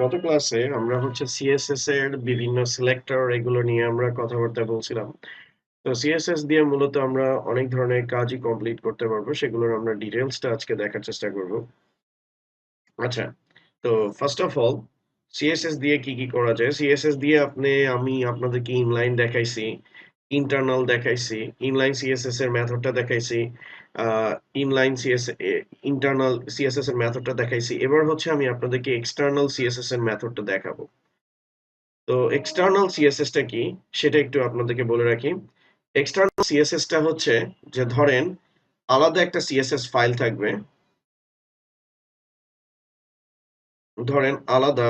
গত ক্লাসে আমরা হচ্ছে সিএসএস এর বিভিন্ন সিলেক্টর এগুলো নিয়ে আমরা কথাবার্তা বলছিলাম। তো সিএসএস দিয়ে মূলত আমরা অনেক ধরনের কাজই কমপ্লিট করতে পারব। সেগুলোর আমরা ডিটেইলসটা আজকে দেখার চেষ্টা করব। আচ্ছা, তো ফার্স্ট অফ অল সিএসএস দিয়ে কি, কি করা যায়? সিএসএস দিয়ে আপনি আমি আপনাদেরকে ইনলাইন দেখাইছি, ইন্টারনাল দেখাইছি, ইনলাইন সিএসএস এর মেথডটা দেখাইছি, ইনলাইন সিএস এ ইন্টারনাল সিএসএস এর মেথডটা দেখাইছি। এবার হচ্ছে আমি আপনাদেরকে এক্সটার্নাল সিএসএস এর মেথডটা দেখাবো। তো এক্সটার্নাল সিএসএস টা কি? সেটা একটু আপনাদেরকে বলে রাখি। এক্সটার্নাল সিএসএস টা হচ্ছে যে ধরেন আলাদা একটা সিএসএস ফাইল থাকবে। ধরেন আলাদা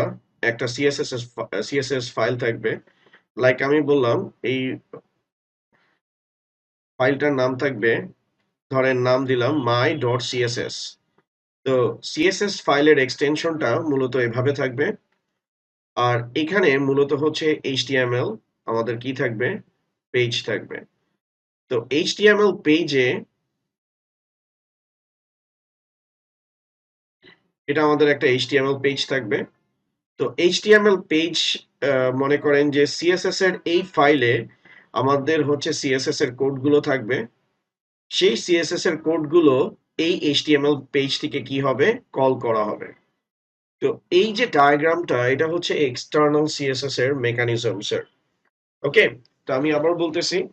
একটা সিএসএস সিএসএস ফাইল থাকবে। লাইক আমি বললাম, এই ফাইলটার নাম থাকবে ধরেন নাম দিলাম মাই ডট সিএসএস তো সিএসএস ফাইলের এক্সটেনশনটা মূলত এভাবে থাকবে। আর এখানে মূলত হচ্ছে HTML, আমাদের কি থাকবে? পেজ থাকবে। তো HTML পেজে এটা আমাদের একটা HTML পেজ থাকবে। তো HTML পেজ মনে করেন যে সিএসএস এর এই ফাইলে আমাদের হচ্ছে সিএসএস এর কোডগুলো থাকবে। সেই সিএসএস এর কোডগুলো এই HTML পেজ থেকে কি হবে? কল করা হবে। তো এই যে ডায়াগ্রামটা এটা হচ্ছে এক্সটার্নাল সিএসএস এর মেকানিজমস এর। ওকে? তো আমি আবার বলতেছি।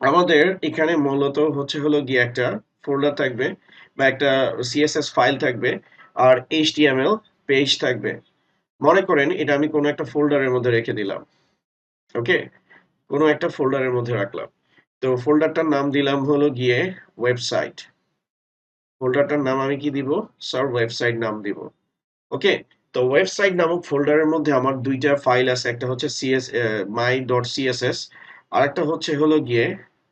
আমাদের এখানে মূলত হচ্ছে হলো গিয়ে একটা ফোল্ডার থাকবে বা একটা সিএসএস ফাইল থাকবে আর HTML পেজ থাকবে। মনে করেন এটা আমি কোনো একটা ফোল্ডারের মধ্যে রেখে দিলাম। ওকে? কোনো একটা ফোল্ডারের মধ্যে রাখলাম। তো ফোল্ডারটার নাম দিলাম হলো গিয়ে ওয়েবসাইট। ফোল্ডারটার নাম আমি কি দিব? স্যার ওয়েবসাইট নাম দিব। ওকে? তো ওয়েবসাইট নামক ফোল্ডারের মধ্যে আমার দুইটা ফাইল আছে। একটা হচ্ছে সিএস মাই ডট সিএসএস আর একটা হচ্ছে হলো গিয়ে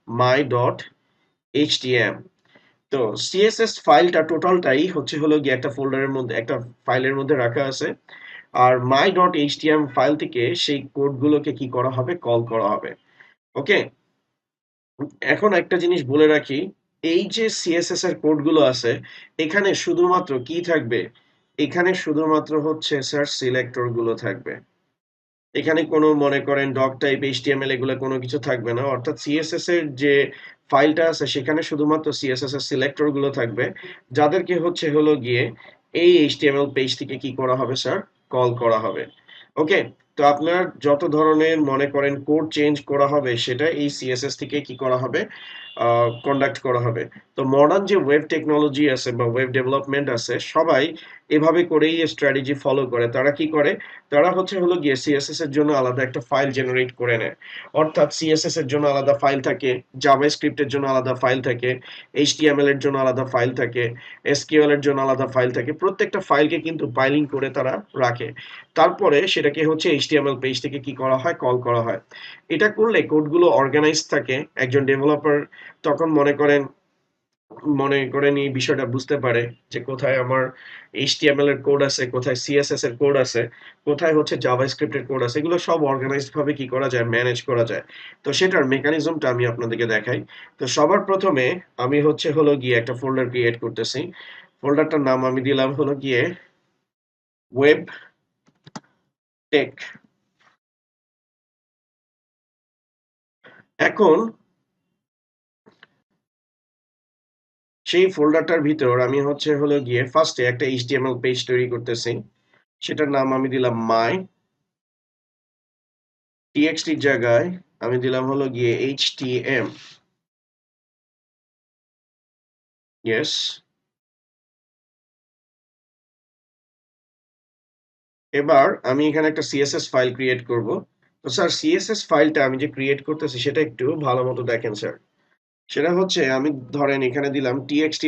my.htm তো সিএসএস ফাইলটা টোটালটাই হচ্ছে হলো গিয়ে একটা ফোল্ডারের মধ্যে, একটা ফাইলের মধ্যে রাখা আছে। আর my.htm ফাইল থেকে সেই কোডগুলোকে কি করা হবে? কল করা হবে। ওকে? এখন একটা জিনিস বলে রাখি, এই যে সিএসএস এর কোডগুলো আছে, এখানে শুধুমাত্র কি থাকবে? এখানে শুধুমাত্র হচ্ছে স্যার সিলেক্টরগুলো থাকবে। এখানে কোনো মনে করেন ডক টাইপ, HTML এগুলো কোনো কিছু থাকবে না। অর্থাৎ সিএসএস এর যে ফাইলটা আছে সেখানে শুধুমাত্র সিএসএস এর সিলেক্টরগুলো থাকবে। যাদেরকে হচ্ছে হলো গিয়ে এই HTML পেজ থেকে কি করা হবে স্যার? কল করা হবে। ওকে? তো আপনার যত ধরনের মনে করেন কোড চেঞ্জ করা হবে সেটা এই সিএসএস থেকে কি করা হবে? কন্ডাক্ট করা হবে। তো মডার্ন যে ওয়েব টেকনোলজি আছে বা ওয়েব ডেভেলপমেন্ট আছে সবাই এভাবে করেই স্ট্র্যাটেজি ফলো করে। তারা কি করে? তারা হচ্ছে হলো গিয়ে সিএসএস এর জন্য আলাদা একটা ফাইল জেনারেট করে নেয়। অর্থাৎ সিএসএস এর জন্য আলাদা ফাইল থাকে, জাভাস্ক্রিপ্ট এর জন্য আলাদা ফাইল থাকে, HTML এর জন্য আলাদা ফাইল থাকে, SQL এর জন্য আলাদা ফাইল থাকে। প্রত্যেকটা ফাইলকে কিন্তু পাইলিং করে তারা রাখে। তারপরে সেটাকে হচ্ছে HTML পেজ থেকে কি করা হয়? কল করা হয়। এটা করলে কোডগুলো অর্গানাইজ থাকে। একজন ডেভেলপার তখন মনে করেন মনে করেন এই বিষয়টা বুঝতে পারে যে কোথায় আমার HTML এর কোড আছে, কোথায় CSS এর কোড আছে, কোথায় হচ্ছে জাভাস্ক্রিপ্ট এর কোড আছে। এগুলো সব অর্গানাইজড ভাবে কি করা যায়? ম্যানেজ করা যায়। তো সেটার মেকানিজমটা আমি আপনাদেরকে দেখাই। তো সবার প্রথমে আমি হচ্ছে হলো গিয়ে একটা ফোল্ডার ক্রিয়েট করতেছি। ফোল্ডারটার নাম আমি দিলাম হলো গিয়ে ওয়েব টেক। এখন সেই ফোল্ডারটার ভিতর আমি হচ্ছে হলো গিয়ে ফার্স্ট একটা HTML পেজ তৈরি করতেছি। সেটার নাম আমি দিলাম txt এর জায়গায় আমি দিলাম হলো গিয়ে htm ইয়েস। এবার আমি এখানে একটা সিএসএস ফাইল ক্রিয়েট করব। তো স্যার সিএসএস ফাইলটা আমি যে ক্রিয়েট করতেছি সেটা একটু ভালো মতো দেখেন স্যার। সেটা হচ্ছে আমি ধরেন এখানে দিলাম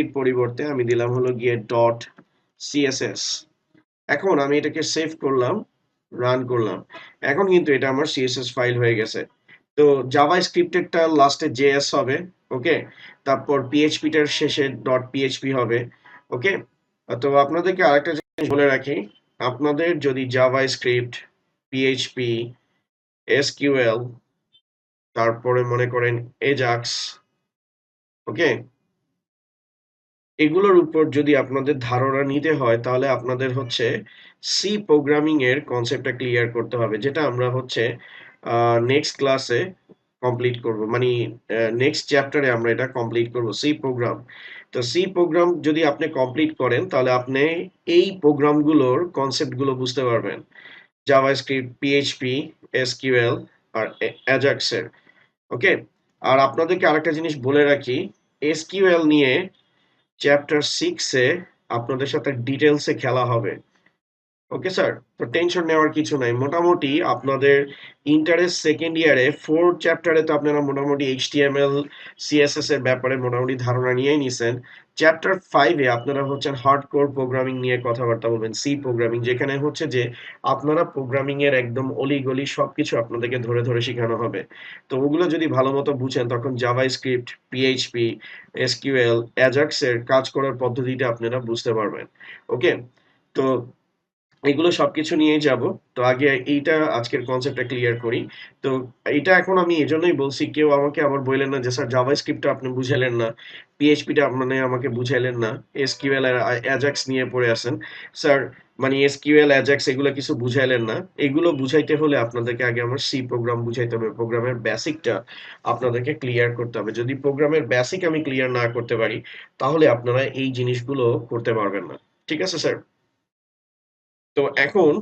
এর পরিবর্তে আমি দিলাম হলো গিয়ে ডট সিএসএস। এখন আমি এটাকে সেভ করলাম, রান করলাম। এখন কিন্তু এটা আমার সিএসএস ফাইল হয়ে গেছে। তো জাভাস্ক্রিপ্ট এরটা লাস্টে জেএস হবে। ওকে? তারপর পিএইচপিটার শেষে ডট পিএইচপি হবে। ওকে? তো আপনাদেরকে আরেকটা জিনিস বলে রাখি। আপনাদের যদি জাভা স্ক্রিপ্ট পিএইচপি, এসকিউএল তারপরে মনে করেন এজাক্স ওকে? এগুলোর উপর যদি আপনাদের ধারণা নিতে হয়, তাহলে আপনাদের হচ্ছে সি প্রোগ্রামিং এর কনসেপ্টটা ক্লিয়ার করতে হবে, যেটা আমরা হচ্ছে নেক্সট ক্লাসে কমপ্লিট করব। মানে নেক্সট চ্যাপ্টারে আমরা এটা কমপ্লিট করব সি প্রোগ্রাম তো সি প্রোগ্রাম যদি আপনি কমপ্লিট করেন, তাহলে আপনি এই প্রোগ্রামগুলোর কনসেপ্টগুলো বুঝতে পারবেন। জাভাস্ক্রিপ্ট পিএইচপি এসকিউএল আর অ্যাজাক্সের ওকে? আর আপনাদেরকে আরেকটা জিনিস বলে রাখি এসকিউএল নিয়ে চ্যাপ্টার সিক্সে আপনাদের সাথে ডিটেলসে খেলা হবে। ওকে স্যার তো টেনশন নেওয়ার কিছু নাই। মোটামুটি আপনাদের ইন্টারেস্ট সেকেন্ড ইয়ারে ফোর চ্যাপ্টারে তো আপনারা মোটামুটি এইচটিএমএল সিএসএস এর ব্যাপারে মোটামুটি ধারণা নিয়েই নিছেন। চ্যাপ্টার ফাইভে আপনারা হচ্ছেন হার্ড কোর প্রোগ্রামিং নিয়ে কথাবার্তা বলবেন সি প্রোগ্রামিং যেখানে হচ্ছে যে আপনারা প্রোগ্রামিং এর একদম অলিগলি সবকিছু আপনাদেরকে ধরে ধরে শেখানো হবে। তো ওগুলো যদি ভালো মতো বুঝেন, তখন JavaScript PHP SQL Ajax এর কাজ করার পদ্ধতিটা আপনারা বুঝতে পারবেন। ওকে তো এগুলো সবকিছু নিয়েই যাব। তো আগে এইটা আজকের কনসেপ্টটা ক্লিয়ার করি। তো এটা এখন আমি এজন্যই বলছি, কেউ আমাকে আবার বললেন না যে, স্যার জাভা স্ক্রিপ্টটা আপনি বুঝাইলেন না। পিএইচপিটা মানে আমাকে বুঝাইলেন না। এসকিউএল অ্যাজাক্স নিয়ে পড়ে আছেন। স্যার মানে এসকিউএল অ্যাজাক্স এগুলো কিছু বুঝাইলেন না। এগুলো বুঝাইতে হলে আপনাদেরকে আগে আমার সি প্রোগ্রাম বুঝাইতে হবে। প্রোগ্রামের বেসিকটা আপনাদেরকে ক্লিয়ার করতে হবে। যদি প্রোগ্রামের বেসিক আমি ক্লিয়ার না করতে পারি, তাহলে আপনারা এই জিনিসগুলো করতে পারবেন না। ঠিক আছে, স্যার? তো এখন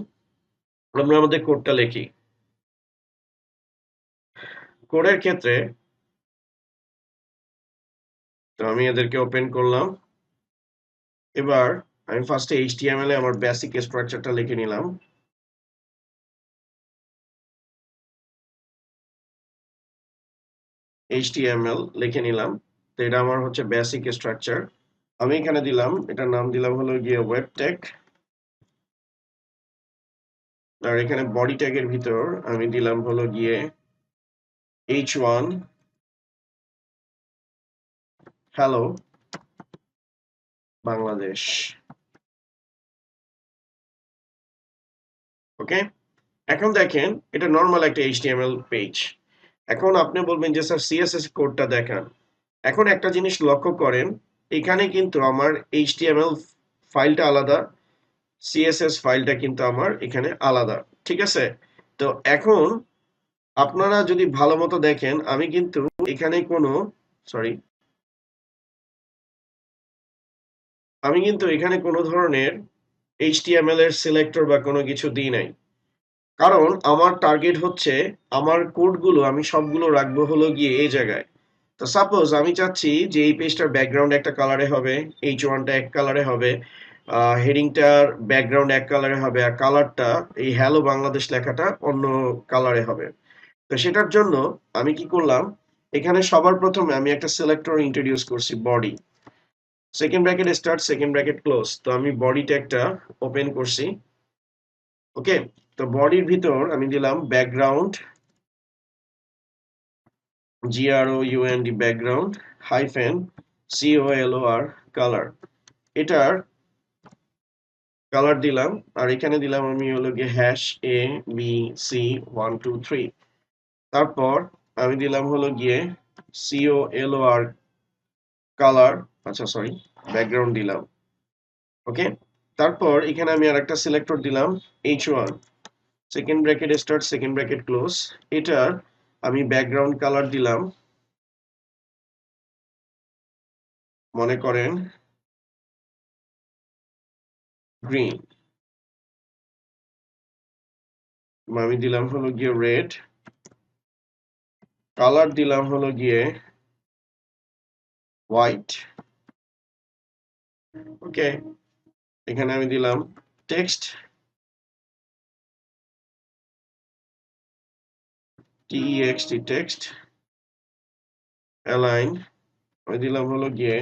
আমরা আমাদের কোডটা লিখি। কোডের ক্ষেত্রে তো আমি এদেরকে ওপেন করলাম। এবার আমি ফার্স্টে এইচটিএমএল এ আমার বেসিক স্ট্রাকচারটা লিখে নিলাম। এইচটিএমএল লিখে নিলাম। তো এটা আমার হচ্ছে বেসিক স্ট্রাকচার আমি এখানে দিলাম, এটার নাম দিলাম হলো গিয়ে ওয়েব টেক আর এখানে বডি ট্যাগের ভিতর আমি দিলাম হলো গিয়ে H one hello Bangladesh. Okay এখন দেখেন, এটা নর্মাল একটা এইচটিএমএল পেজ এখন আপনি বলবেন যে স্যার সিএসএস কোডটা দেখান। এখন একটা জিনিস লক্ষ্য করেন, এখানে কিন্তু আমার এইচটিএমএল ফাইলটা আলাদা। সিএসএস ফাইলটা কিন্তু আমার এখানে আলাদা, ঠিক আছে? তো এখন আপনারা যদি ভালো মতো দেখেন, আমি কিন্তু এখানে কোনো সরি আমি কিন্তু এখানে কোনো ধরনের এইচটিএমএল এর সিলেক্টর বা কোনো কিছু দিই নাই। কারণ আমার টার্গেট হচ্ছে, আমার কোডগুলো আমি সবগুলো রাখব হলো গিয়ে এই জায়গায়। তো সাপোজ আমি চাচ্ছি যে এই পেজটার ব্যাকগ্রাউন্ড একটা কালারে হবে এইচ ওয়ানটা এক কালারে হবে হেডিংটার ব্যাকগ্রাউন্ড এক কালারে হবে আর কালারটা এই হ্যালো বাংলাদেশ লেখাটা অন্য কালারে হবে। তো সেটার জন্য আমি কি করলাম, এখানে সবার প্রথমে আমি একটা সিলেক্টর ইন্ট্রোডিউস করছি body second bracket start second bracket close তো আমি বডি ট্যাগটা ওপেন করছি। ওকে তো বডির ভিতর আমি দিলাম background G R O U N D background hyphen C O L R colour এটার কালার দিলাম, আর এখানে দিলাম আমি হলো গিয়ে hash A B C one two three তারপর আমি দিলাম হলো গিয়ে C O L R colour আচ্ছা সরি ব্যাকগ্রাউন্ড দিলাম। ওকে তারপর এখানে আমি আর একটা সিলেক্টর দিলাম H one second bracket start second bracket close এটার আমি ব্যাকগ্রাউন্ড কালার দিলাম। মনে করেন গ্রিন আমি দিলাম হলো গিয়ে রেড কালার দিলাম হলো গিয়ে হোয়াইট ওকে এখানে আমি দিলাম টেক্সট text. টেক্সট অ্যালাইন আমি দিলাম হলো গিয়ে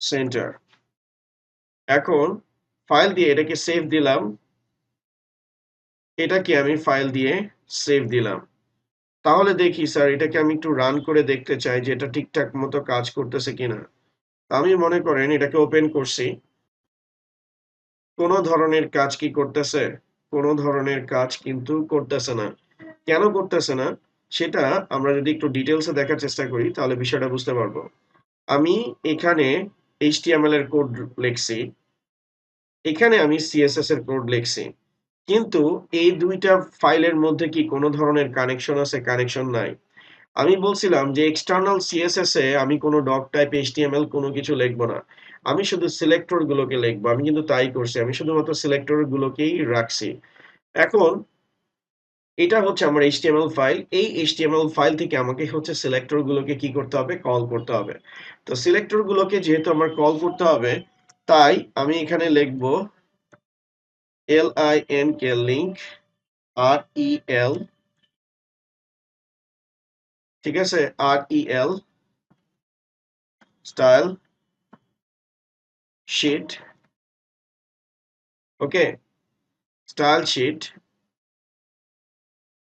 সেন্টার এখন ফাইল দিয়ে এটাকে সেভ দিলাম। এটাকে আমি ফাইল দিয়ে সেভ দিলাম। তাহলে দেখি স্যার এটাকে আমি একটু রান করে দেখতে চাই যে এটা ঠিকঠাক মতো কাজ করতেছে কিনা। আমি মনে করেন এটাকে ওপেন করছি। কোনো ধরনের কাজ কি করতেছে? কোনো ধরনের কাজ কিন্তু করতেছে না। কেন করতেছে না? সেটা আমরা যদি একটু ডিটেলসে দেখার চেষ্টা করি, তাহলে বিষয়টা বুঝতে পারব। আমি এখানে এইচটিএমএল এর কোড লিখছি। এখানে আমি সিএসএস এর কোড লিখছি। কিন্তু এই দুইটা ফাইলের মধ্যে কি কোনো ধরনের কানেকশন আছে কানেকশন নাই? আমি বলছিলাম যে এক্সটার্নাল সিএসএস এ আমি কোনো ডক টাইপ এইচটিএমএল কোনো কিছু লিখব না। আমি শুধু সিলেক্টর গুলোকে লিখব। আমি কিন্তু তাই করছি। আমি শুধুমাত্র সিলেক্টর গুলোকেই রাখছি। এখন এটা হচ্ছে আমার এইচটিএমএল ফাইল এই এইচটিএমএল ফাইল থেকে আমাকে হচ্ছে সিলেক্টর গুলোকে কি করতে হবে? কল করতে হবে। তো সিলেক্টর গুলোকে যেহেতু আমার কল করতে হবে তাই আমি এখানে লিখব L I N K link R E L ঠিক আছে? R E L style sheet okay style sheet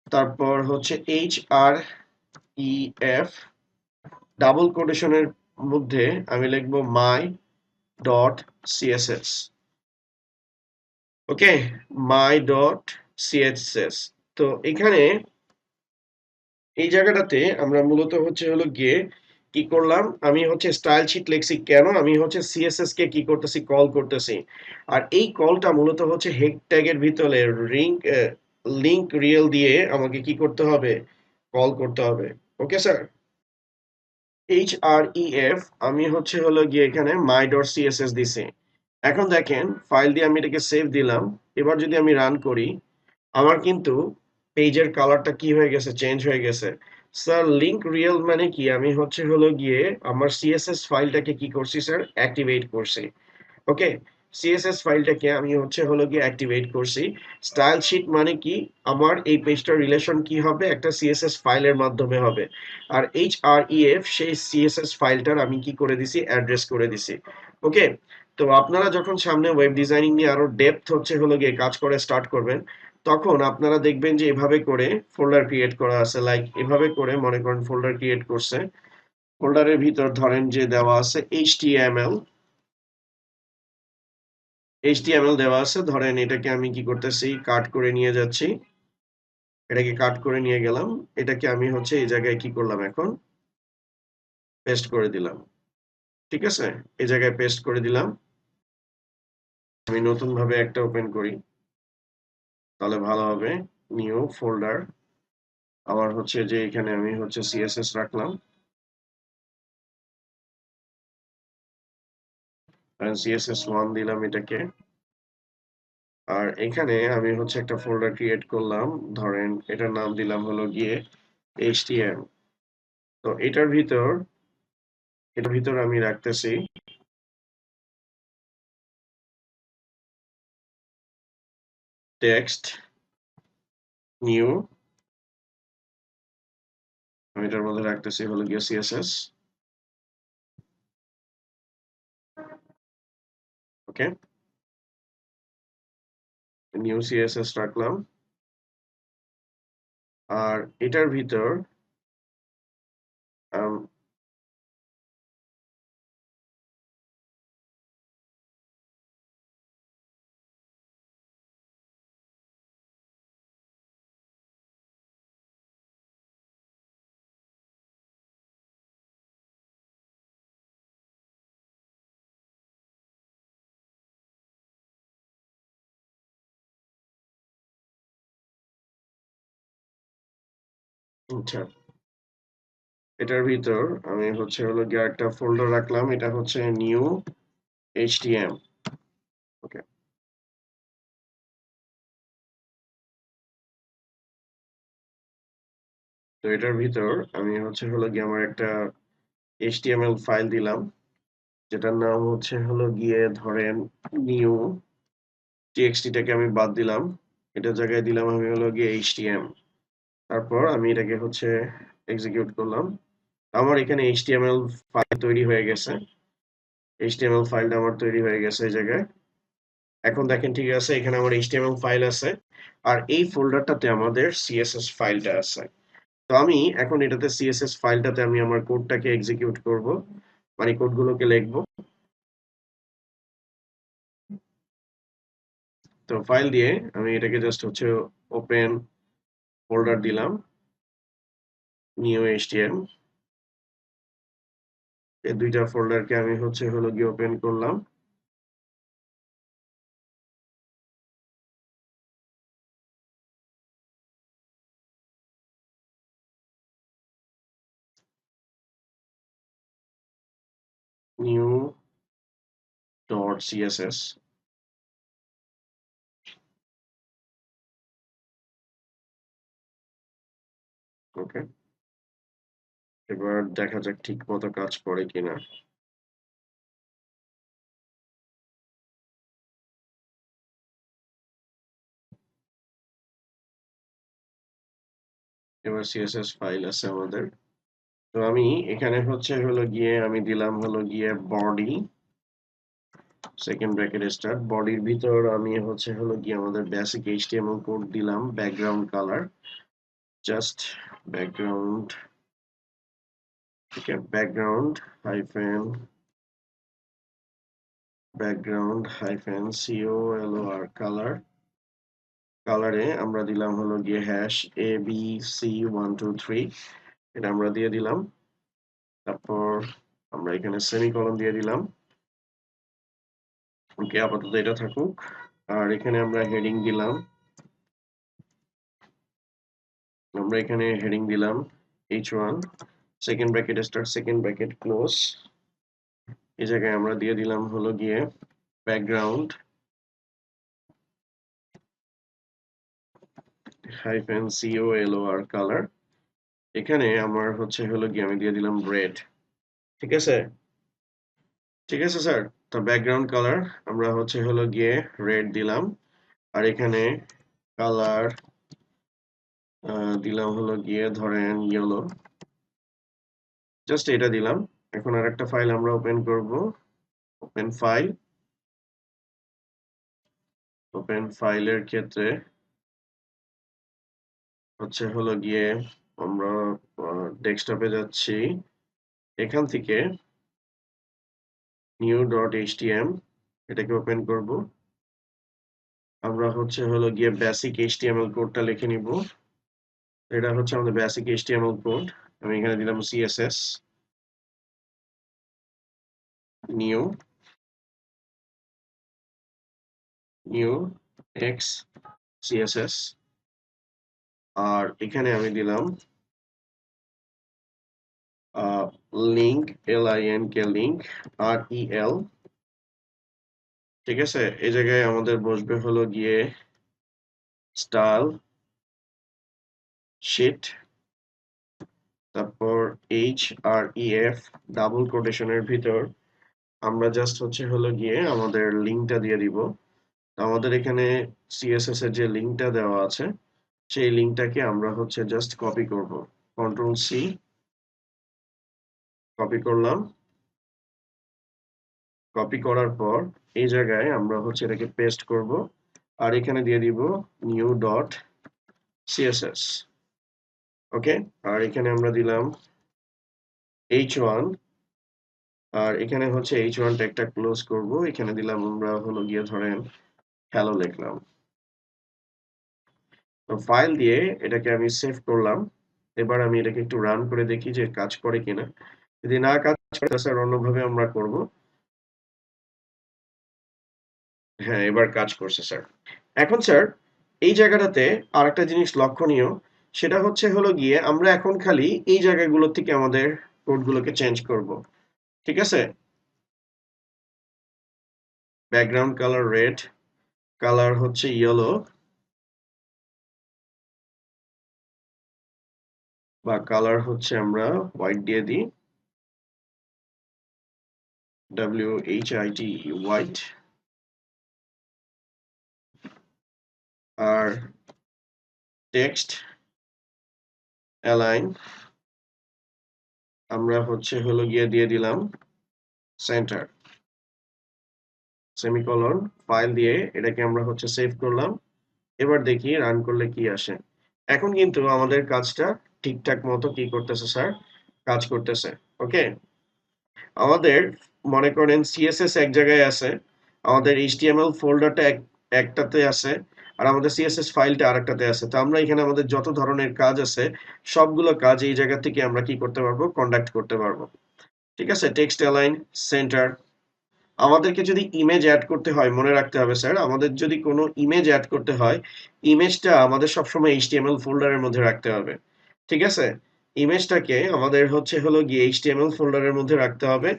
তারপর হচ্ছে H R E F double কোটেশনের মধ্যে আমি লিখব my dot CSS okay my dot CSS তো এখানে এই জায়গাটাতে আমরা মূলত হচ্ছে হলো গিয়ে কি করলাম? আমি হচ্ছে স্টাইল শিট লিখছি। কেন? আমি হচ্ছে সিএসএস কে কি করতেছি? কল করতেছি। আর এই কলটা মূলত হচ্ছে হেড ট্যাগের ভিতরে রিং লিংক রিয়েল দিয়ে আমাকে কি করতে হবে? কল করতে হবে। Okay sir H R E F আমি হচ্ছে হলো গিয়ে এখানে মাই ডট সিএসএস দিছি। এখন দেখেন ফাইল দিয়ে আমি এটাকে সেভ দিলাম। এবার যদি আমি রান করি, আমার কিন্তু পেজের কালারটা কি হয়ে গেছে চেঞ্জ হয়ে গেছে। স্যার লিঙ্ক রিয়েল মানে কি? আমি হচ্ছে হলো গিয়ে আমার সিএসএস ফাইলটাকে কি করছি স্যার অ্যাক্টিভেট করছি। ওকে সিএসএস ফাইলটাকে আমি হচ্ছে হলো গিয়ে অ্যাক্টিভেট করছি। স্টাইল শিট মানে কি? আমার এই পেজটার রিলেশন কি হবে? একটা সিএসএস ফাইলের মাধ্যমে হবে। আর H R E F CSS ফাইলটার আমি কি করে দিছি? অ্যাড্রেস করে দিছি। ওকে তো আপনারা যখন সামনে ওয়েব ডিজাইনিং নিয়ে আরও ডেপথ হচ্ছে হলো গিয়ে কাজ করে স্টার্ট করবেন, তখন আপনারা দেখবেন যে এভাবে করে ফোল্ডার ক্রিয়েট করা আছে। লাইক এভাবে করে মনে করেন ফোল্ডার ক্রিয়েট করছে। ফোল্ডারের ভিতর ধরেন যে দেওয়া আছে এইচটিএমএল এইচটিএমএল দেওয়া আছে, ধরেন এটাকে আমি কি করতেছি কাট করে নিয়ে যাচ্ছি। এটাকে কাট করে নিয়ে গেলাম, এটাকে আমি হচ্ছে এই জায়গায় কি করলাম এখন? পেস্ট করে দিলাম। ঠিক আছে? এই জায়গায় পেস্ট করে দিলাম। আমি নতুন ভাবে একটা ওপেন করি। তাহলে ভালো হবে নিউ ফোল্ডার আমার হচ্ছে যে এখানে আমি হচ্ছে সিএসএস রাখলাম। সিএসএস ওয়ান দিলাম এটাকে। আর এখানে আমি হচ্ছে একটা ফোল্ডার ক্রিয়েট করলাম। ধরেন এটার নাম দিলাম হলো গিয়ে এইচটিএম তো এটার ভিতর এটার ভিতর আমি রাখতেছি। টেক্সট নিউ আমি এটার মধ্যে রাখতেছি হলো গিয়ে সিএসএস ওকে নিউ সিএসএস রাখলাম আর এটার ভিতর আচ্ছা। এটার ভিতর আমি হচ্ছে হলো গিয়ে একটা ফোল্ডার রাখলাম, এটা হচ্ছে নিউ এইচটিএম ওকে তো এটার ভিতর আমি হচ্ছে হলো গিয়ে আমার একটা এইচটিএমএল ফাইল দিলাম, যেটার নাম হচ্ছে হলো গিয়ে ধরেন নিউ টিএক্সটিটাকে আমি বাদ দিলাম এটার জায়গায় দিলাম আমি হলো গিয়ে এইচটিএম তারপর আমি এটাকে হচ্ছে এক্সিকিউট করলাম। আমার এখানে এইচটিএমএল ফাইল তৈরি হয়ে গেছে। এইচটিএমএল ফাইলটা আমার তৈরি হয়ে গেছে এই জায়গায়। এখন দেখেন ঠিক আছে, এখানে আমার এইচটিএমএল ফাইল আছে। আর এই ফোল্ডারটাতে আমাদের সিএসএস ফাইলটা আছে। তো আমি এখন এটাতে সিএসএস ফাইলটাতে আমি আমার কোডটাকে এক্সিকিউট করব। মানে কোডগুলোকে লিখব। তো ফাইল দিয়ে আমি এটাকে জাস্ট হচ্ছে ওপেন ফোল্ডার দিলাম নিউ এইচটিএম এই দুইটা ফোল্ডারকে আমি হচ্ছে, হলো গিয়ে ওপেন করলাম। new dot css ওকে এবার দেখা যাক ঠিক মতো কাজ করে কিনা। এবার সিএসএস ফাইল আছে আমাদের। তো আমি এখানে হচ্ছে হলো গিয়ে আমি দিলাম হলো গিয়ে বডি সেকেন্ড ব্র্যাকেট স্টার্ট বডির ভিতর আমি হচ্ছে হলো গিয়ে আমাদের বেসিক এইচটিএমএল কোড দিলাম ব্যাকগ্রাউন্ড কালার আছে background hyphen background hyphen C O L O R colour কালারে আমরা দিলাম হলো গিয়ে hash A B C one two three এটা আমরা দিয়ে দিলাম। তারপর আমরা এখানে সেমিকলন দিয়ে দিলাম। ওকে আপাতত এটা থাকুক। আর এখানে আমরা হেডিং দিলাম। আমরা এখানে হেডিং দিলাম H one second bracket start second bracket close এই জায়গায় আমরা দিয়ে দিলাম হলো গিয়ে background hyphen C O L O R colour এখানে আমার হচ্ছে হলো গিয়ে আমি দিয়ে দিলাম রেড ঠিক আছে? ঠিক আছে স্যার তো ব্যাকগ্রাউন্ড কালার আমরা হচ্ছে হলো গিয়ে রেড দিলাম। আর এখানে কালার দিলাম হলো গিয়ে ধরেন ইয়েলো জাস্ট এটা দিলাম। এখন আর একটা ফাইল আমরা ওপেন করব। ওপেন ফাইল ওপেন ফাইলের ক্ষেত্রে হচ্ছে হলো গিয়ে আমরা ডেস্কটপে যাচ্ছি। এখান থেকে নিউ ডট এইচটিএম এটাকে ওপেন করব। আমরা হচ্ছে হলো গিয়ে বেসিক এইচটিএমএল কোডটা লিখে নিব। এটা হচ্ছে আমাদের বেসিক এইচটিএমএল কোড আমি এখানে দিলাম CSS new new X CSS আর এখানে আমি দিলাম link L I N K link R E L ঠিক আছে? এই জায়গায় আমাদের বসবে হলো গিয়ে স্টাইল শিট তারপর H R E F double কোটেশনের ভিতর, আমরা জাস্ট হচ্ছে হলো গিয়ে আমাদের লিঙ্কটা দিয়ে দিব। আমাদের এখানে সিএসএস এর যে লিঙ্কটা দেওয়া আছে, সেই লিঙ্কটাকে আমরা হচ্ছে জাস্ট কপি করব। কন্ট্রোল সি কপি করলাম। কপি করার পর এই জায়গায় আমরা হচ্ছে এটাকে পেস্ট করব। আর এখানে দিয়ে দিব নিউ ডট সিএসএস ওকে আর এখানে আমরা দিলাম এইচ ওয়ান আর এখানে হচ্ছে এইচ ওয়ান ট্যাগটা ক্লোজ করব। এখানে দিলাম আমরা হলো গিয়ে ধরেন হ্যালো লিখলাম। তো ফাইল দিয়ে এটাকে আমি সেভ করলাম। এবার আমি এটাকে একটু রান করে দেখি যে কাজ করে কিনা। যদি না কাজ করে স্যার অন্যভাবে আমরা করব। হ্যাঁ এবার কাজ করছে স্যার এখন স্যার এই জায়গাটাতে আরেকটা জিনিস লক্ষণীয়। সেটা হচ্ছে হলো গিয়ে আমরা এখন খালি এই জায়গাগুলো থেকে আমাদের কোডগুলোকে চেঞ্জ করব। ঠিক আছে? ব্যাকগ্রাউন্ড কালার রেড কালার হচ্ছে ইয়েলো বা কালার হচ্ছে আমরা হোয়াইট দিয়ে দিই। W H I T white R text align আমরা হচ্ছে হলো গিয়ে দিয়ে দিলাম সেন্টার সেমিকলন ফাইল দিয়ে এটাকে আমরা হচ্ছে সেভ করলাম, এবার দেখি রান করলে কি আসে। এখন কিন্তু আমাদের কাজটা ঠিকঠাক মতো কি করতেছে স্যার কাজ করতেছে ওকে আমাদের, মনে করেন সিএসএস এক জায়গায় আছে, আমাদের এইচটিএমএল ফোল্ডারটা এক, একটাতে আছে আর আমাদের সিএসএস ফাইলটা আরেকটাতে আছে। তো আমরা এখানে আমাদের যত ধরনের কাজ আছে, সবগুলো কাজ এই জায়গা থেকে আমরা কি করতে পারব? কন্ডাক্ট করতে পারব। ঠিক আছে? টেক্সট অ্যালাইন সেন্টার আমাদেরকে যদি ইমেজ অ্যাড করতে হয়, মনে রাখতে হবে স্যার, আমাদের যদি কোনো ইমেজ অ্যাড করতে হয় ইমেজটা আমাদের সবসময় এইচটিএমএল ফোল্ডারের মধ্যে রাখতে হবে। ঠিক আছে? ইমেজটাকে আমাদের হচ্ছে হলো গিয়ে এইচটিএমএল ফোল্ডারের মধ্যে রাখতে হবে।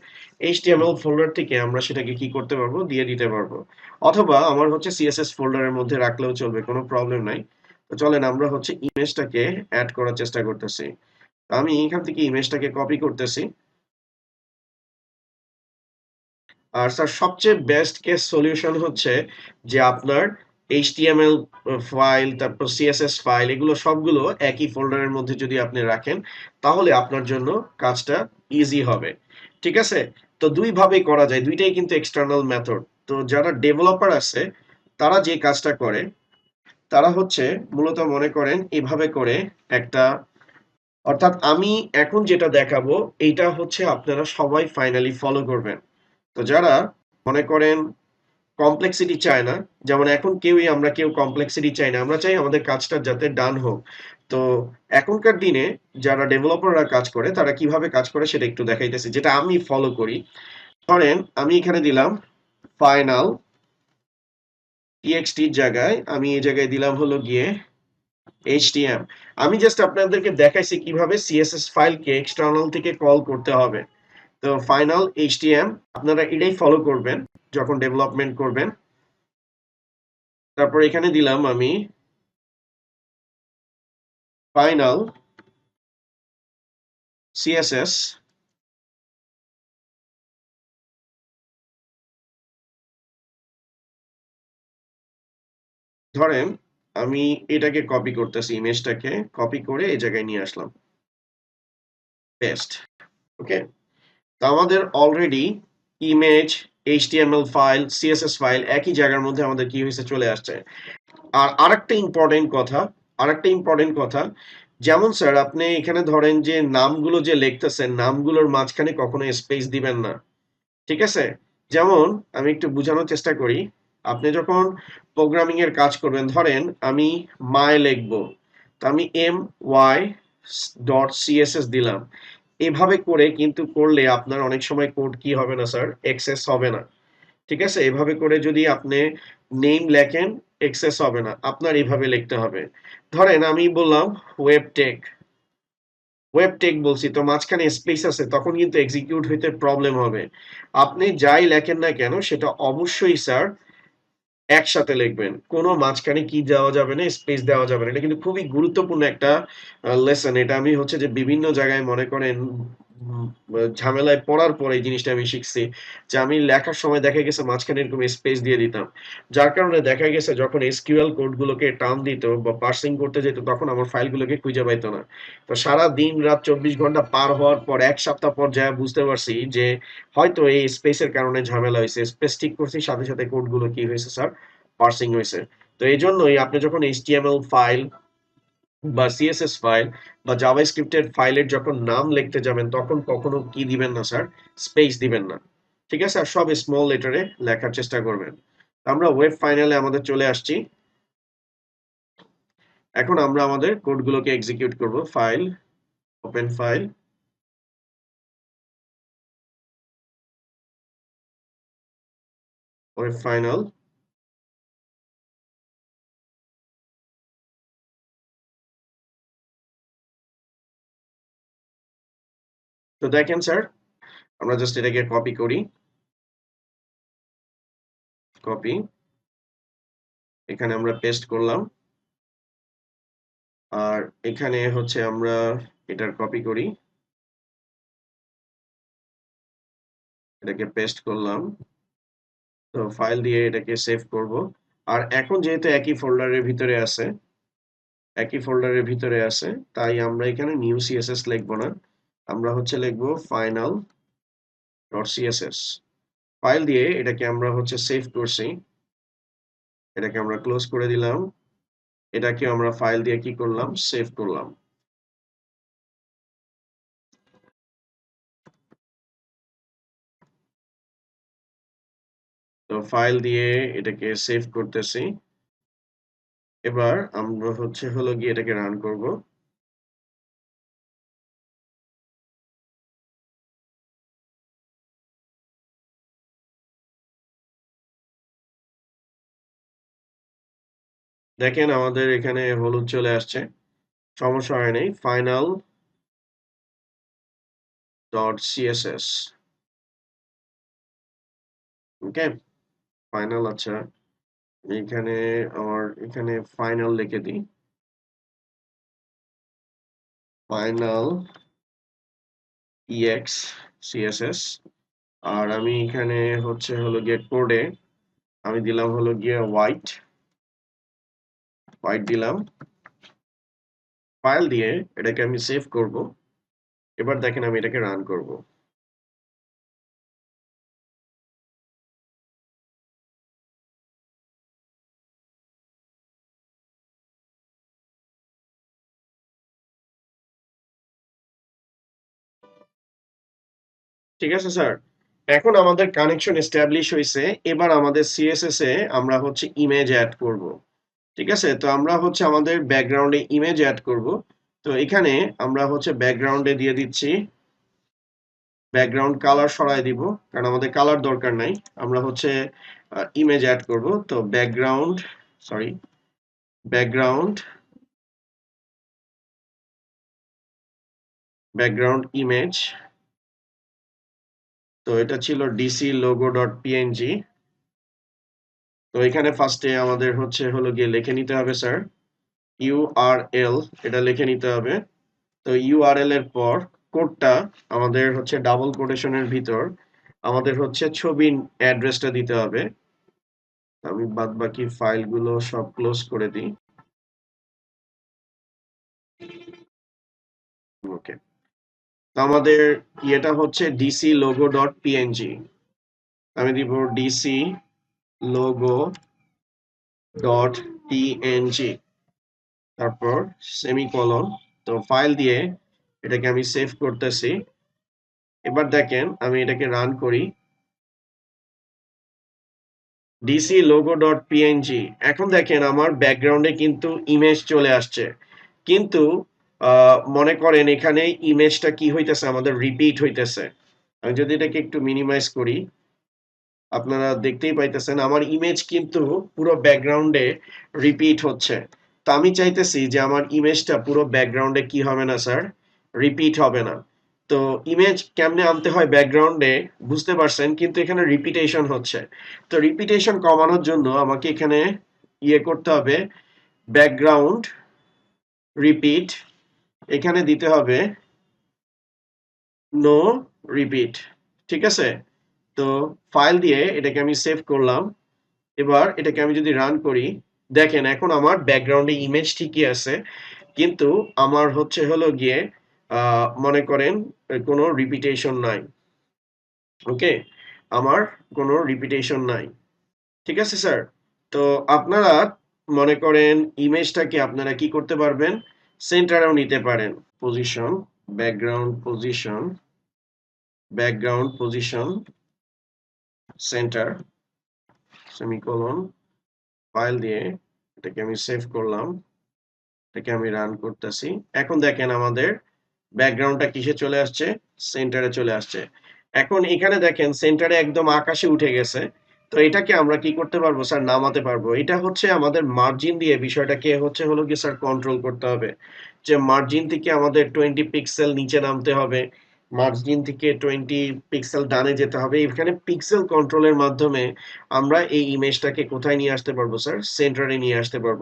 এইচটিএমএল ফোল্ডার থেকে আমরা সেটাকে কি করতে পারব? দিয়ে দিতে পারব। অথবা আমার হচ্ছে সিএসএস ফোল্ডারের মধ্যে রাখলেও চলবে, কোনো প্রবলেম নাই। তো চলেন আমরা হচ্ছে ইমেজটাকে অ্যাড করার চেষ্টা করতেছি। আমি এখান থেকে ইমেজটাকে কপি করতেছি। আর স্যার সবচেয়ে বেস্ট কেস সলিউশন হচ্ছে যে আপনার এইচটিএমএল ফাইল তারপর সিএসএস ফাইল এগুলো সবগুলো একই ফোল্ডারের মধ্যে যদি আপনি রাখেন, তাহলে আপনার জন্য কাজটা ইজি হবে। ঠিক আছে? তো দুই ভাবেই করা যায়, দুইটাই কিন্তু এক্সটার্নাল মেথড তো যারা ডেভেলপার আছে, তারা যে কাজটা করে, তারা হচ্ছে মূলত মনে করেন এভাবে করে একটা, অর্থাৎ আমি এখন যেটা দেখাবো, এইটা হচ্ছে আপনারা সবাই ফাইনালি ফলো করবেন। তো যারা মনে করেন কমপ্লেক্সিটি চায় না। যেমন এখন কেউই, আমরা কেউ কমপ্লেক্সিটি চাই না। আমরা চাই আমাদের কাজটা যাতে ডান হোক। তো এখনকার দিনে যারা ডেভেলপাররা কাজ করে, তারা কীভাবে কাজ করে সেটা একটু দেখাইতেছি, যেটা আমি ফলো করি। ধরেন, আমি এখানে দিলাম ফাইনাল টিএক্সটির জায়গায়, আমি এই জায়গায় দিলাম হলো গিয়ে এইচটিএম আমি জাস্ট আপনাদেরকে দেখাইছি কীভাবে সিএসএস ফাইলকে এক্সটার্নাল থেকে কল করতে হবে। তো ফাইনাল এইচটিএম আপনারা এটাই ফলো করবেন যখন ডেভেলপমেন্ট করবেন। তারপর এখানে দিলাম আমি ফাইনাল সিএসএস ধরেন আমি এটাকে কপি করতেছি ইমেজটাকে কপি করে এই জায়গায় নিয়ে আসলাম। পেস্ট ওকে আমাদের already image HTML file CSS file একই জায়গার মধ্যে আমাদের কি হয়েছে চলে আসছে। আর আরেকটা ইম্পর্টেন্ট কথা, আরেকটা ইম্পর্টেন্ট কথা, যেমন স্যার আপনি এখানে ধরেন যে নামগুলো যে লিখতেছেন, নামগুলোর মাঝখানে কখনো স্পেস দিবেন না। ঠিক আছে? যেমন আমি একটু বোঝানোর চেষ্টা করি, আপনি যখন প্রোগ্রামিং এর কাজ করবেন, ধরেন আমি মাই লিখব। তো আমি এম ওয়াই ডট সিএসএস দিলাম। এভাবে করে কিন্তু করলে আপনার অনেক সময় কোড কি হবে না স্যার এক্সেস হবে না। ঠিক আছে? এভাবে করে যদি আপনি নেম লেখেন এক্সেস হবে না। আপনার এভাবে লিখতে হবে। ধরেন আমি বললাম ওয়েব টেক ওয়েব টেক বলছি, তো মাঝখানে স্পেস আছে, তখন কিন্তু এক্সিকিউট হইতে প্রবলেম হবে। আপনি যাই লেখেন না কেন, সেটা অবশ্যই স্যার একসাথে লিখবেন। কোনো মাঝখানে কি দেওয়া যাবে না স্পেস দেওয়া যাবে না। এটা কিন্তু খুবই গুরুত্বপূর্ণ একটা লেসন এটা আমি হচ্ছে যে বিভিন্ন জায়গায় মনে করেন ঝামেলায় পড়ার পর এই জিনিসটা আমি শিখছি যে আমি লেখার সময় দেখা গেছে মাঝখানে এরকম স্পেস দিয়ে দিতাম। যার কারণে দেখা গেছে যখন এসকিউএল কোডগুলোকে টার্ন দিত বা পার্সিং করতে যেত তখন আমার ফাইলগুলোকে খুঁজে পাইতো না। তো সারা দিন রাত চব্বিশ ঘণ্টা পার হওয়ার পর এক সপ্তাহ পর যা বুঝতে পারছি যে হয়তো এই স্পেসের কারণে ঝামেলা হয়েছে। স্পেস ঠিক করছি, সাথে সাথে কোডগুলো কি হয়েছে স্যার পার্সিং হয়েছে। তো এই জন্যই আপনি যখন এইচটিএমএল ফাইল বা সিএসএস ফাইল বা জাভাস্ক্রিপ্টের ফাইলের যখন নাম লিখতে যাবেন, তখন কখনো কি দিবেন না স্যার স্পেস দিবেন না। ঠিক আছে? আর সব স্মল লেটারে লেখার চেষ্টা করবেন। আমরা ওয়েব ফাইনালে আমাদের চলে আসছি। এখন আমরা আমাদের কোডগুলোকে এক্সিকিউট করব। File open file web final তো দেখেন স্যার, আমরা জাস্ট এটাকে কপি করি। কপি এখানে আমরা পেস্ট করলাম। আর এখানে হচ্ছে আমরা এটার কপি করি। এটাকে পেস্ট করলাম। তো ফাইল দিয়ে এটাকে সেভ করব। আর এখন যেহেতু একই ফোল্ডারের ভিতরে আছে, একই ফোল্ডারের ভিতরে আছে, তাই আমরা এখানে নিউ সিএসএস লিখব না। আমরা হচ্ছে লিখব ফাইনাল ডট সিএসএস ফাইল দিয়ে এটাকে আমরা হচ্ছে সেভ করছি। এটাকে আমরা ক্লোজ করে দিলাম। এটাকে আমরা ফাইল দিয়ে কি করলাম? সেভ করলাম। তো ফাইল দিয়ে এটাকে সেভ করতেছি। এবার আমরা হচ্ছে হলো গিয়ে এটাকে রান করব। দেখেন আমাদের এখানে হলুদ চলে আসছে, সমস্যা হয় নাই final dot CSS okay final আচ্ছা এখানে আমার, এখানে ফাইনাল লিখে দিই ফাইনাল ইএক্স সিএসএস আর আমি এখানে হচ্ছে হলো গিয়ে কোডে আমি দিলাম হলো গিয়ে হোয়াইট হোয়াইট দিলাম। ফাইল দিয়ে এটাকে আমি সেভ করব। এবার দেখেন আমি এটাকে রান করব। ঠিক আছে স্যার এখন আমাদের কানেকশন এস্টাবলিশ হয়েছে এবার আমাদের সিএসএস এ আমরা হচ্ছে ইমেজ অ্যাড করব। ঠিক আছে? তো আমরা হচ্ছে আমাদের ব্যাকগ্রাউন্ডে ইমেজ অ্যাড করব। তো এখানে আমরা হচ্ছে ব্যাকগ্রাউন্ডে দিয়ে দিচ্ছি। ব্যাকগ্রাউন্ড কালার সরাই দিব, কারণ আমাদের কালার দরকার নাই। আমরা হচ্ছে ইমেজ অ্যাড করব। তো background sorry background background image তো এটা ছিল ডিসি লোগো ডট পিএনজি তো এখানে ফার্স্টে আমাদের হচ্ছে হলো গিয়ে লিখে নিতে হবে স্যার ইউআরএল এটা লিখে নিতে হবে। তো ইউআরএল এর পর কোডটা আমাদের হচ্ছে ডাবল কোটেশনের ভিতর আমাদের হচ্ছে ছবির অ্যাড্রেসটা দিতে হবে। আমি বাদ বাকি ফাইলগুলো সব ক্লোজ করে দিই। ওকে আমাদের ইয়েটা হচ্ছে ডিসি লোগো ডট পিএনজি আমি দিব ডিসি লোগো ডট পিএনজি তারপর সেমিকলন তো ফাইল দিয়ে এটাকে আমি সেভ করতেছি। এবার দেখেন আমি এটাকে রান করি। ডিসি লোগো ডট পিএনজি এখন দেখেন আমার ব্যাকগ্রাউন্ডে কিন্তু ইমেজ চলে আসছে। কিন্তু মনে করেন এখানে ইমেজটা কি হইতেছে? আমাদের রিপিট হইতেছে। আমি যদি এটাকে একটু মিনিমাইজ করি আপনারা দেখতেই পাইতেছেন, আমার ইমেজ কিন্তু পুরো ব্যাকগ্রাউন্ডে রিপিট হচ্ছে। তো আমি চাইতেছি যে আমার ইমেজটা পুরো ব্যাকগ্রাউন্ডে কি হবে না স্যার রিপিট হবে না। তো ইমেজ কেমনে আনতে হয় ব্যাকগ্রাউন্ডে বুঝতে পারছেন, কিন্তু এখানে রিপিটেশন হচ্ছে। তো রিপিটেশন কমানোর জন্য আমাকে এখানে ইয়ে করতে হবে ব্যাকগ্রাউন্ড রিপিট এখানে দিতে হবে নো রিপিট ঠিক আছে? তো ফাইল দিয়ে এটাকে আমি সেভ করলাম। এবার এটাকে আমি যদি রান করি, দেখেন এখন আমার ব্যাকগ্রাউন্ডে ইমেজ ঠিকই আছে, কিন্তু আমার হচ্ছে হলো গিয়ে মনে করেন কোনো রিপিটেশন নাই। ওকে আমার কোনো রিপিটেশন নাই। ঠিক আছে স্যার তো আপনারা মনে করেন ইমেজটাকে আপনারা কি করতে পারবেন? সেন্টারেও নিতে পারেন। Position background position background position centre semicolon file দিয়ে এটাকে আমি সেভ করলাম, এটাকে আমি রান করতেছি। এখন দেখেন আমাদের ব্যাকগ্রাউন্ডটা কিসে চলে আসছে? সেন্টারে চলে আসছে। এখন এখানে দেখেন সেন্টারে একদম আকাশে উঠে গেছে। তো এটাকে আমরা কি করতে পারব স্যার? নামাতে পারব। এটা হচ্ছে আমাদের মার্জিন দিয়ে বিষয়টাকে হচ্ছে হলো কি স্যার কন্ট্রোল করতে হবে। যে মার্জিন থেকে আমাদের টোয়েন্টি পিক্সেল নিচে নামতে হবে। মার্জিন থেকে টোয়েন্টি পিক্সেল ডানে যেতে হবে। এখানে পিক্সেল কন্ট্রোলের মাধ্যমে আমরা এই ইমেজটাকে কোথায় নিয়ে আসতে পারব স্যার সেন্টারে নিয়ে আসতে পারব।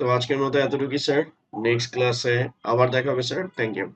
তো আজকের মতো এতটুকুই স্যার নেক্সট ক্লাসে আবার দেখা হবে স্যার থ্যাংক ইউ